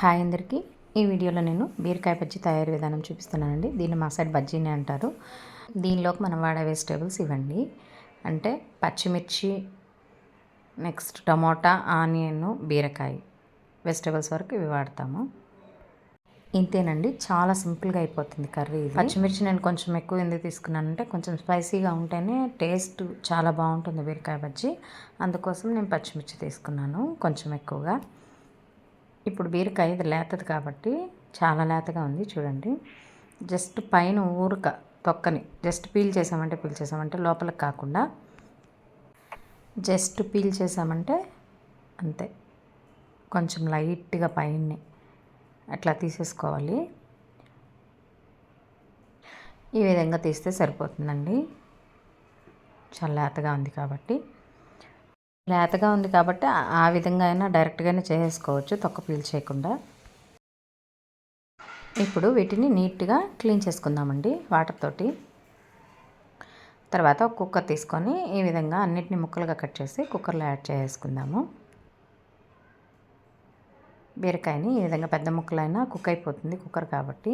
Hi అందరికీ. ఈ వీడియోలో నేను బీరకాయ బజ్జీ తయారీ విధానం చూపిస్తున్నానండి. దీన్ని మా సైడ్ బజ్జీని అంటారు. దీనిలోకి మనం వాడే వెజిటేబుల్స్ ఇవ్వండి. అంటే పచ్చిమిర్చి నెక్స్ట్ టమోటా ఆనియన్ బీరకాయ వెజిటేబుల్స్ వరకు ఇవి వాడతాము. ఇంతేనండి చాలా సింపుల్గా అయిపోతుంది కర్రీ ఇది. పచ్చిమిర్చి నేను కొంచెం ఎక్కువ ఎందుకు తీసుకున్నానంటే కొంచెం స్పైసీగా ఉంటేనే టేస్ట్ చాలా బాగుంటుంది బీరకాయ బజ్జీ. అందుకోసం నేను పచ్చిమిర్చి తీసుకున్నాను కొంచెం ఎక్కువగా. ఇప్పుడు బీరకాయ ఇది లేతది కాబట్టి చాలా లేతగా ఉంది చూడండి. జస్ట్ పైన ఊరక తొక్కని జస్ట్ పీల్ చేసామంటే పీల్ చేసామంటే లోపలికి కాకుండా జస్ట్ పీల్ చేసామంటే అంతే. కొంచెం లైట్గా పైన అట్లా తీసేసుకోవాలి. ఈ విధంగా తీస్తే సరిపోతుందండి. చాలా లేతగా ఉంది కాబట్టి. లేతగా ఉంది కాబట్టి ఆ విధంగా అయినా డైరెక్ట్గానే చేసేసుకోవచ్చు తొక్క పీల్ చేయకుండా. ఇప్పుడు వీటిని నీట్గా క్లీన్ చేసుకుందామండి వాటర్ తోటి. తర్వాత కుక్కర్ తీసుకొని ఈ విధంగా అన్నిటిని ముక్కలుగా కట్ చేసి కుక్కర్లో యాడ్ చేసుకుందాము బీరకాయని ఈ విధంగా పెద్ద ముక్కలైనా కుక్ అయిపోతుంది కుక్కర్ కాబట్టి.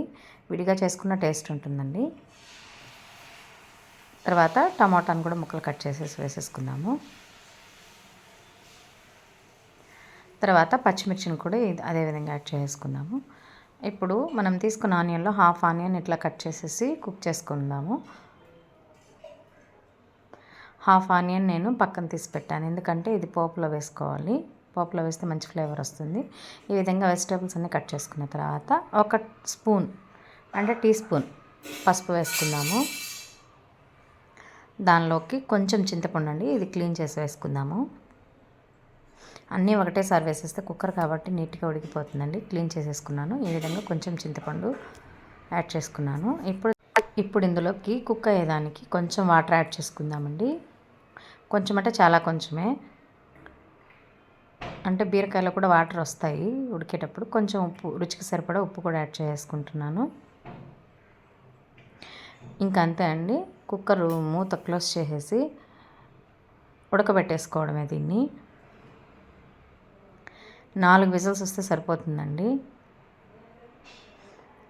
విడిగా చేసుకున్న టేస్ట్ ఉంటుందండి. తర్వాత టమాటాను కూడా ముక్కలు కట్ చేసేసి వేసేసుకుందాము. తర్వాత పచ్చిమిర్చిని కూడా అదేవిధంగా యాడ్ చేసుకుందాము. ఇప్పుడు మనం తీసుకున్న ఆనియన్లో హాఫ్ ఆనియన్ ఇట్లా కట్ చేసేసి కుక్ చేసుకుందాము. హాఫ్ ఆనియన్ నేను పక్కన తీసి పెట్టాను. ఎందుకంటే ఇది పోపులో వేసుకోవాలి. పోపులో వేస్తే మంచి ఫ్లేవర్ వస్తుంది. ఈ విధంగా వెజిటేబుల్స్ అన్నీ కట్ చేసుకున్న తర్వాత ఒక స్పూన్ అంటే టీ స్పూన్ పసుపు వేసుకుందాము. దానిలోకి కొంచెం చింతపండు అండి ఇది క్లీన్ చేసి వేసుకుందాము. అన్నీ ఒకటేసారి వేసేస్తే కుక్కర్ కాబట్టి నీట్గా ఉడికిపోతుందండి. క్లీన్ చేసేసుకున్నాను. ఈ విధంగా కొంచెం చింతపండు యాడ్ చేసుకున్నాను. ఇప్పుడు ఇప్పుడు ఇందులోకి కుక్ అయ్యేదానికి కొంచెం వాటర్ యాడ్ చేసుకుందామండి. కొంచెం అంటే చాలా కొంచెమే. అంటే బీరకాయలో కూడా వాటర్ వస్తాయి ఉడికేటప్పుడు. కొంచెం ఉప్పు రుచికి సరిపడా ఉప్పు కూడా యాడ్ చేసుకుంటున్నాను. ఇంకా అంతే అండి. కుక్కర్ మూత క్లోజ్ చేసేసి ఉడకబెట్టేసుకోవడమే దీన్ని. నాలుగు విజిల్స్ వస్తే సరిపోతుందండి.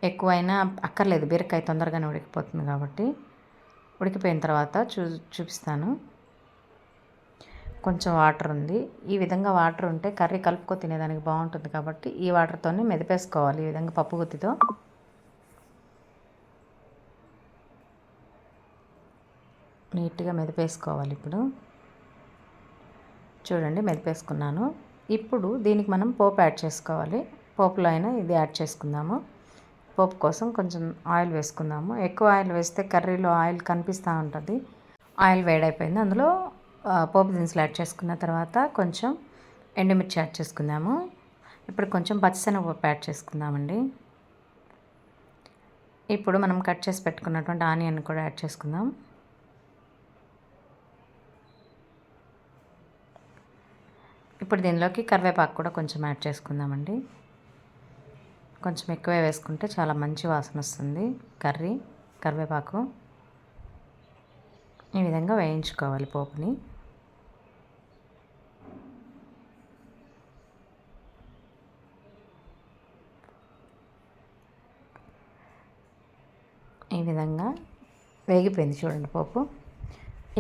ఎక్కువైనా అక్కర్లేదు బీరకాయ తొందరగానే ఉడికిపోతుంది కాబట్టి. ఉడికిపోయిన తర్వాత చూ చూపిస్తాను. కొంచెం వాటర్ ఉంది. ఈ విధంగా వాటర్ ఉంటే కర్రీ కలుపుకో తినేదానికి బాగుంటుంది కాబట్టి ఈ వాటర్తోనే మెదిపేసుకోవాలి ఈ విధంగా పప్పు గుత్తితో. నీట్గా మెదిపేసుకోవాలి ఇప్పుడు. చూడండి మెదిపేసుకున్నాను. ఇప్పుడు దీనికి మనం పోపు యాడ్ చేసుకోవాలి. పోపులో అయినా ఇది యాడ్ చేసుకుందాము. పోపు కోసం కొంచెం ఆయిల్ వేసుకుందాము. ఎక్కువ ఆయిల్ వేస్తే కర్రీలో ఆయిల్ కనిపిస్తూ ఉంటుంది. ఆయిల్ వేడైపోయింది. అందులో పోపు దినుసులు యాడ్ చేసుకున్న తర్వాత కొంచెం ఎండుమిర్చి యాడ్ చేసుకుందాము. ఇప్పుడు కొంచెం పచ్చిశనగపప్పు యాడ్ చేసుకుందామండి. ఇప్పుడు మనం కట్ చేసి పెట్టుకున్నటువంటి ఆనియన్ కూడా యాడ్ చేసుకుందాం. ఇప్పుడు దీనిలోకి కరివేపాకు కూడా కొంచెం యాడ్ చేసుకుందామండి. కొంచెం ఎక్కువే వేసుకుంటే చాలా మంచి వాసన వస్తుంది. కర్రీ కరివేపాకు ఈ విధంగా వేయించుకోవాలి పోపుని. ఈ విధంగా వేగిపోయింది చూడండి పోపు.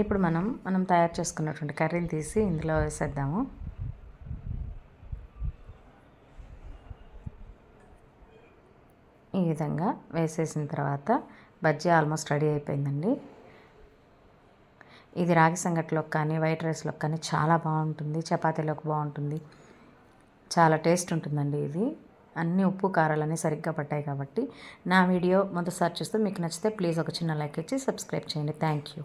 ఇప్పుడు మనం మనం తయారు చేసుకున్నటువంటి కర్రీని తీసి ఇందులో వేసేద్దాము. ఈ విధంగా వేసేసిన తర్వాత బజ్జీ ఆల్మోస్ట్ రెడీ అయిపోయిందండి. ఇది రాగి సంగట్లోకి కానీ వైట్ రైస్లోకి కానీ చాలా బాగుంటుంది చపాతీలోకి బాగుంటుంది. చాలా టేస్ట్ ఉంటుందండి ఇది. అన్ని ఉప్పు కారాలన్నీ సరిగ్గా పట్టాయి కాబట్టి నా వీడియో మొదటిసారి చూస్తే మీకు నచ్చితే ప్లీజ్ ఒక చిన్న లైక్ ఇచ్చి సబ్స్క్రైబ్ చేయండి. Thank you.